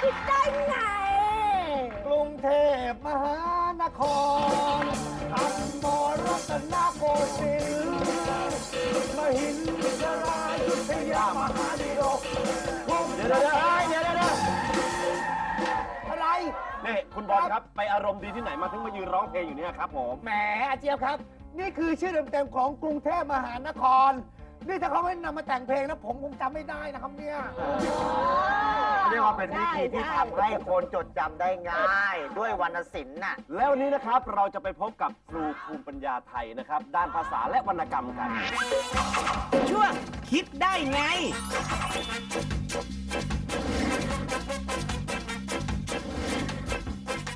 คิดได้ไง กรุงเทพมหานคร อันมรัตนโกสินทร์มหินทรายุทธยามหาดิโรกเดี๋ยวเดี๋ยวเดี๋ยวเดี๋ยวเดี๋ยวอะไร นี่คุณบอลครับ ไปอารมณ์ดีที่ไหนมาถึงมายืนร้องเพลงอยู่เนี่ยครับผม แหมอาเจียบครับ นี่คือชื่อเต็มๆของกรุงเทพมหานคร นี่ถ้าเขาไม่นำมาแต่งเพลงนะผมคงจำไม่ได้นะครับเนี่ย เรียกว่าเป็นวิธีที่ใช่ทำให้คนจดจำได้ง่าย ด้วยวรรณศิลป์น่ะ แล้ววันนี้นะครับเราจะไปพบกับครูภูมิปัญญาไทยนะครับ ด้านภาษาและวรรณกรรมกัน ช่วงคิดได้ไง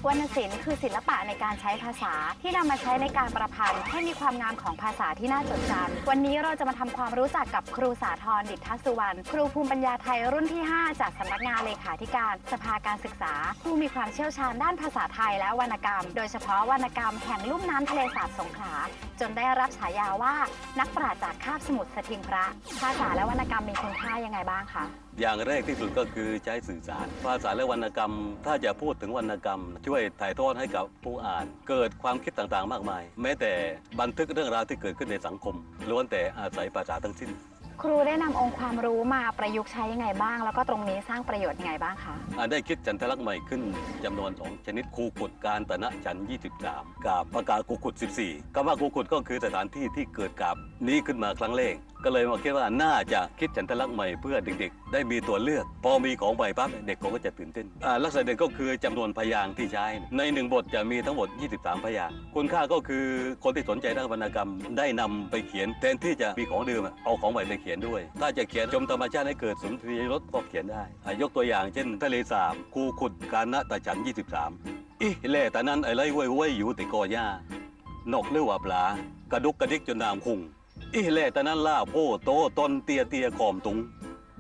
วรรณศิลป์คือศิลปะในการใช้ภาษาที่นำมาใช้ในการประพันธ์ให้มีความงามของภาษาที่น่าจดจำวันนี้เราจะมาทำความรู้จักกับครูสาธรดิษฐสุวรรณครูภูมิปัญญาไทยรุ่นที่ 5 จากสำนักงานเลขาธิการสภาการศึกษา ผู้มีความเชี่ยวชาญด้านภาษาไทยและวรรณกรรม โดยเฉพาะวรรณกรรมแห่งลุ่มน้ำทะเลสาบสงขลาจนได้รับฉายาว่า นักปราชญ์จากคาบสมุทรสทิงพระ ภาษาและวรรณกรรมมีคุณค่ายังไงบ้างคะ อย่างแรกที่สุดก็คือใช้สื่อสาร ภาษาและวรรณกรรม ถ้าจะพูดถึงวรรณกรรม ช่วยถ่ายทอดให้กับผู้อ่าน เกิดความคิดต่างๆ มากมาย แม้แต่บันทึกเรื่องราวที่เกิดขึ้นในสังคมล้วนแต่อาศัยภาษาทั้งสิ้น ครูได้นำองค์ความรู้มาประยุกต์ใช้ยังไงบ้าง แล้วก็ตรงนี้สร้างประโยชน์ยังไงบ้างคะอ่าได้คิดจันทลักษณ์ใหม่ขึ้นจำนวน2ชนิดคูขุดการตนะจันทร์23 กับประกาศคูขุด 14คำว่าคูขุดก็คือสถานที่ที่เกิดกับนี้ขึ้นมาครั้งแรกก็เลยมาคิดว่าน่าจะคิดจันทลักษณ์ใหม่เพื่อเด็กๆ ได้มีตัวเลือก พอมีของใหม่ปั๊บเด็กเขาก็จะตื่นเต้นอ่าลักษณะเด่นก็คือจำนวนพยางค์ที่ใช้ ในหนึ่งบทจะมีทั้งหมด 23 พยางค์คุณค่าก็คือคนที่สนใจด้านวรรณกรรม ได้นำไปเขียนแทนที่จะมีของเดิมอะเอาของใหม่ไปเขียนด้วย ถ้าจะเขียนชมธรรมชาติให้เกิดสุนทรียรสก็เขียนได้อะยกตัวอย่างเช่นทะเลสาบคูขุดการณตะฉัน 23อีแล่แต่นั้นไอ้ไรเว้ยเว้ยอยู่ติกอหญ้านกหรือว่าปลากระดุกกระดิกจนน้ำคุงอีแล่แต่นั้นล่าโพโตต้นเตียเตียขอมตุง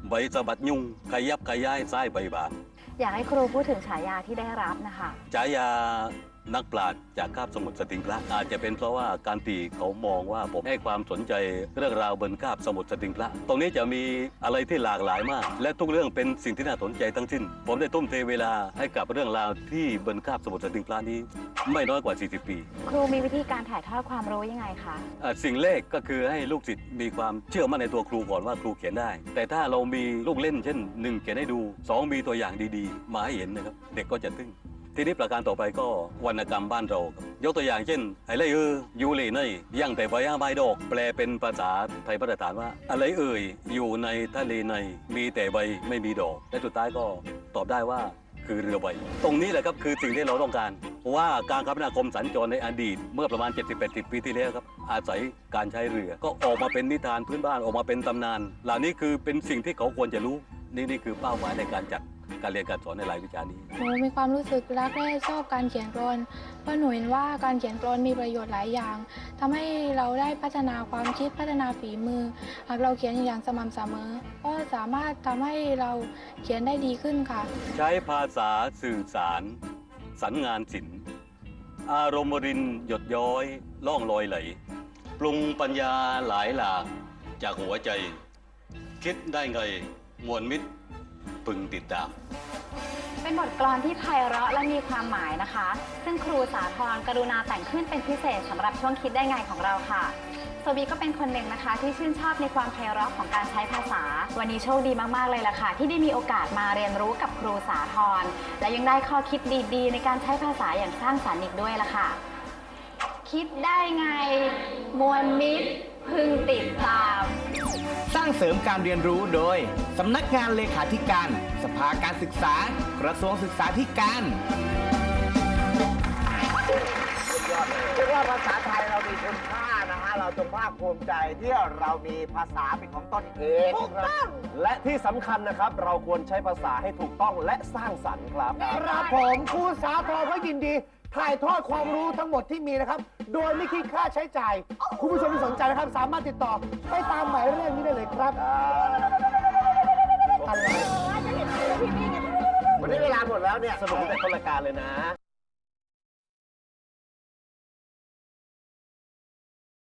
ใบสะบัดยุงขยับขยายซ้ายใบบางอยากให้ครูพูดถึงฉายาที่ได้รับนะคะ ฉายา นักปราชญ์จากคาบสมุทรสติงพระอาจจะเป็นเพราะว่าการตีเขามองว่าผมให้ความสนใจเรื่องราวบนคาบสมุทรสติงพระ ตรงนี้จะมีอะไรที่หลากหลายมาก และทุกเรื่องเป็นสิ่งที่น่าสนใจทั้งสิ้น ผมได้ทุ่มเทเวลาให้กับเรื่องราวที่บนคาบสมุทรสติงพระนี้ ไม่น้อยกว่า 40 ปีครูมีวิธีการถ่ายทอดความรู้ยังไงคะอะสิ่งแรกก็คือให้ลูกศิษย์มีความเชื่อมั่นในตัวครูก่อนว่าครูเขียนได้ แต่ถ้าเรามีลูกเล่นเช่นหนึ่งเขียนให้ดูสองมีตัวอย่างดีๆ มาให้เห็นนะครับเด็กก็จะตึ้ง ทีนี้ประการต่อไปก็วรรณกรรมบ้านเรา ยกตัวอย่างเช่นอะไรเออยูเลเนยยังแต่ใบย่าใบดอก แปลเป็นภาษาไทยพัฒฐานว่า อะไรเอ่ยอยู่ในทะเลในมีแต่ใบไม่มีดอก และสุดท้ายก็ตอบได้ว่าคือเรือใบ ตรงนี้แหละครับคือสิ่งที่เราต้องการ ว่าการคมนาคมสัญจรในอดีต เมื่อประมาณ 70-80 ปีที่แล้วครับ อาศัยการใช้เรือ ก็ออกมาเป็นนิทานพื้นบ้านออกมาเป็นตำนาน เหล่านี้คือเป็นสิ่งที่เขาควรจะรู้ นี่นี่คือเป้าหมายในการจัด การเรียนการสอนในรายวิชานี้ หนูมีความรู้สึกรักและชอบการเขียนกลอนเพราะหนูเห็นว่าการเขียนกลอนมีประโยชน์หลายอย่างทำให้เราได้พัฒนาความคิดพัฒนาฝีมือ หากเราเขียนอย่างสม่ำเสมอ ก็สามารถทำให้เราเขียนได้ดีขึ้นค่ะ ใช้ภาษาสื่อสาร สรรงานศิลป์อารมณ์รินหยดย้อย ล่องลอยไหล ปรุงปัญญาหลายหลาก จากหัวใจ คิดได้ไงมวลมิตร พึงติดตาม เป็นบทกลอนที่ไพเราะและมีความหมายนะคะ ซึ่งครูสาธรกรุณาแต่งขึ้นเป็นพิเศษสำหรับช่วงคิดได้ไงของเราค่ะโซบีก็เป็นคนหนึ่งนะคะ ที่ชื่นชอบในความไพเราะของการใช้ภาษา วันนี้โชคดีมาก ๆ เลยล่ะค่ะ ที่ได้มีโอกาสมาเรียนรู้กับครูสาธรและยังได้ข้อคิดดีๆ ในการใช้ภาษาอย่างสร้างสรรค์อีกด้วยล่ะค่ะ คิดได้ไง มวลมิตร พึงติดตาม สร้างเสริมการเรียนรู้โดย สำนักงานเลขาธิการ สภาการศึกษา กระทรวงศึกษาธิการเรียกว่าภาษาไทยเรามีคุณค่านะฮะ เราจงภาคภูมิใจที่เรามีภาษาเป็นของตนเองถูกต้อง และที่สำคัญนะครับ เราควรใช้ภาษาให้ถูกต้องและสร้างสรรค์ครับ ครับผมครูสาธรก็ยินดี ถ่ายทอดความรู้ทั้งหมดที่มีนะครับ โดยไม่คิดค่าใช้จ่าย คุณผู้ชมที่สนใจนะครับ สามารถติดต่อไปตามหมายเลขนี้ได้เลยครับอะไร วันนี้เวลาหมดแล้วเนี่ยสนุกแต่คนรายการเลยนะ